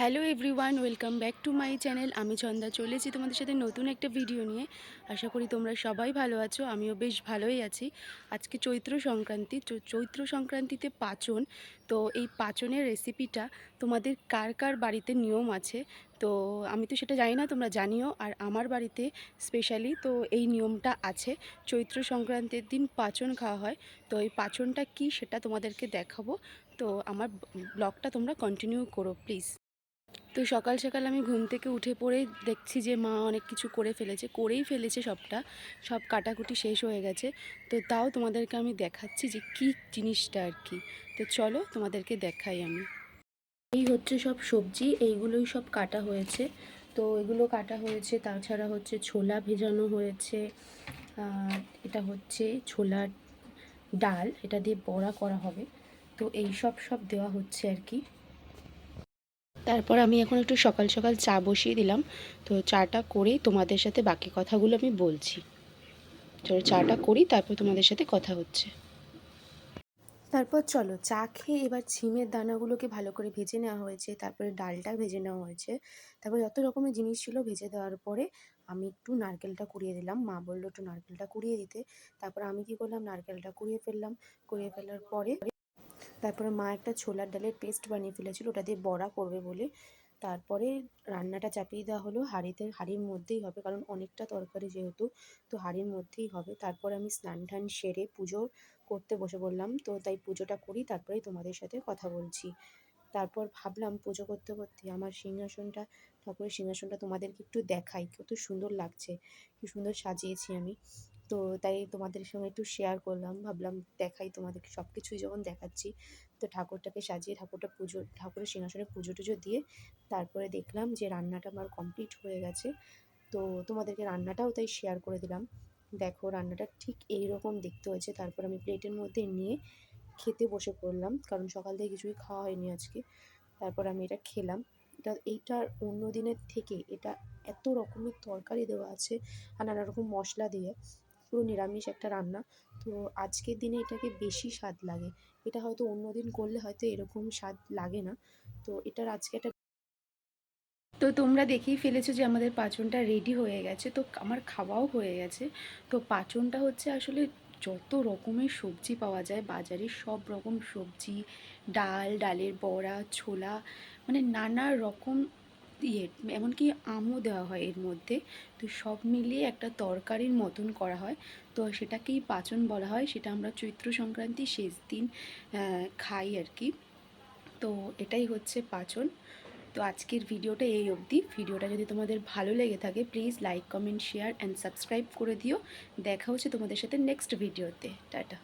Hello everyone, welcome back to my channel. আমি চন্দা, চলেছি তোমাদের সাথে নতুন একটা ভিডিও নিয়ে। আশা করি তোমরা সবাই ভালো আছো, আমিও বেশ ভালোই আছি। আজকে চৈত্র সংক্রান্তি চৈত্র সংক্রান্তিতে পাচন। তো এই পাচনের রেসিপিটা তোমাদের কার কার বাড়িতে নিয়ম আছে? তো আমি তো সেটা জানি না, তোমরা জানিও। আর আমার বাড়িতে স্পেশালি তো এই নিয়মটা আছে। চৈত্র সংক্রান্তির দিন পাচন খাওয়া হয়। তো এই পাচনটা কি সেটা তোমাদেরকে দেখাবো। তো আমার ব্লগটা তোমরা কন্টিনিউ করো প্লিজ তো সকাল সকাল আমি ঘুম থেকে উঠে পড়ে দেখছি যে মা অনেক কিছু করে ফেলেছে, করেই ফেলেছে সবটা। সব কাটাকুটি শেষ হয়ে গেছে। তো তাও তোমাদেরকে আমি দেখাচ্ছি যে কি জিনিসটা আর কি। তো চলো তোমাদেরকে দেখাই আমি। এই হচ্ছে সব সবজি, এইগুলোই সব কাটা হয়েছে। তো এগুলো কাটা হয়েছে, তাছাড়া হচ্ছে ছোলা ভেজানো হয়েছে এটা হচ্ছে ছোলার ডাল, এটা দিয়ে বড়া করা হবে। তো এই সব সব দেওয়া হচ্ছে আর কি। তারপর আমি এখন একটু সকাল সকাল চা বসিয়ে দিলাম। তো চাটা করেই তোমাদের সাথে বাকি কথাগুলো আমি বলছি। চলো চাটা করি, তারপর তোমাদের সাথে কথা হচ্ছে। তারপর চলো, চা খেয়ে এবার ছিমের দানাগুলোকে ভালো করে ভেজে নেওয়া হয়েছে, তারপরে ডালটা ভেজে নেওয়া হয়েছে। তারপর যত রকমের জিনিস ছিল ভেজে দেওয়ার পরে আমি একটু নারকেলটা কুড়িয়ে দিলাম। মা বলল একটু নারকেলটা কুড়িয়ে দিতে। তারপর আমি কি করলাম? নারকেলটা কুড়িয়ে ফেললাম। কুড়িয়ে ফেলার পরে তারপরে মা একটা ছোলার ডালের পেস্ট বানিয়ে ফেলেছিল, ওটা দিয়ে বড়া করবে বলে। তারপরে রান্নাটা চাপিয়ে দেওয়া হলো, হাঁড়িতে, হাঁড়ির মধ্যেই হবে, কারণ অনেকটা তরকারি যেহেতু, তো হাঁড়ির মধ্যেই হবে। তারপরে আমি স্নান টান সেরে পুজো করতে বসে পড়লাম, তো তাই পুজোটা করি, তারপরেই তোমাদের সাথে কথা বলছি। তারপর ভাবলাম পুজো করতে করতে আমার সিংহাসনটা, ঠাকুরের সিংহাসনটা তোমাদেরকে একটু দেখাই, কত সুন্দর লাগছে, কি সুন্দর সাজিয়েছি আমি। তো তাই তোমাদের সঙ্গে একটু শেয়ার করলাম। ভাবলাম দেখাই তোমাদেরকে সব কিছুই যখন দেখাচ্ছি, তো ঠাকুরটাকে সাজিয়ে ঠাকুরটা পুজো, ঠাকুরের সিংহাসনে পুজো টুজো দিয়ে তারপরে দেখলাম যে রান্নাটা আমার কমপ্লিট হয়ে গেছে। তো তোমাদেরকে রান্নাটাও তাই শেয়ার করে দিলাম। দেখো রান্নাটা ঠিক এই রকম দেখতে হয়েছে। তারপর আমি প্লেটের মধ্যে নিয়ে খেতে বসে পড়লাম, কারণ সকাল থেকে কিছুই খাওয়া হয়নি আজকে। তারপর আমি এটা খেলাম। এটা এইটার অন্য দিনের থেকে এটা এত রকমের তরকারি দেওয়া আছে আর নানা রকম মশলা দিয়ে। পুরো নিরামিষ একটা রান্না। তো আজকের দিনে এটাকে বেশি স্বাদ লাগে। এটা হয়তো অন্য দিন করলে হয়তো এরকম স্বাদ লাগে না। তো এটার আজকে একটা তো তোমরা দেখেই ফেলেছো যে আমাদের পাচনটা রেডি হয়ে গেছে। তো আমার খাওয়াও হয়ে গেছে। তো পাচনটা হচ্ছে আসলে যত রকমের সবজি পাওয়া যায়, বাজারে সব রকম সবজি, ডাল, ডালের বড়া, ছোলা মানে নানা রকম ইয়ে এমনকি আমও দেওয়া হয় এর মধ্যে। তো সব মিলিয়ে একটা তরকারির মতন করা হয়। তো সেটাকেই পাচন বলা হয়। সেটা আমরা চৈত্র সংক্রান্তির শেষ দিন খাই আর কি। তো এটাই হচ্ছে পাচন। তো আজকের ভিডিওটা এই অবধি। ভিডিওটা যদি তোমাদের ভালো লেগে থাকে please like comment share and subscribe করে দিও। দেখা হচ্ছে তোমাদের সাথে নেক্সট ভিডিওতে টাটা।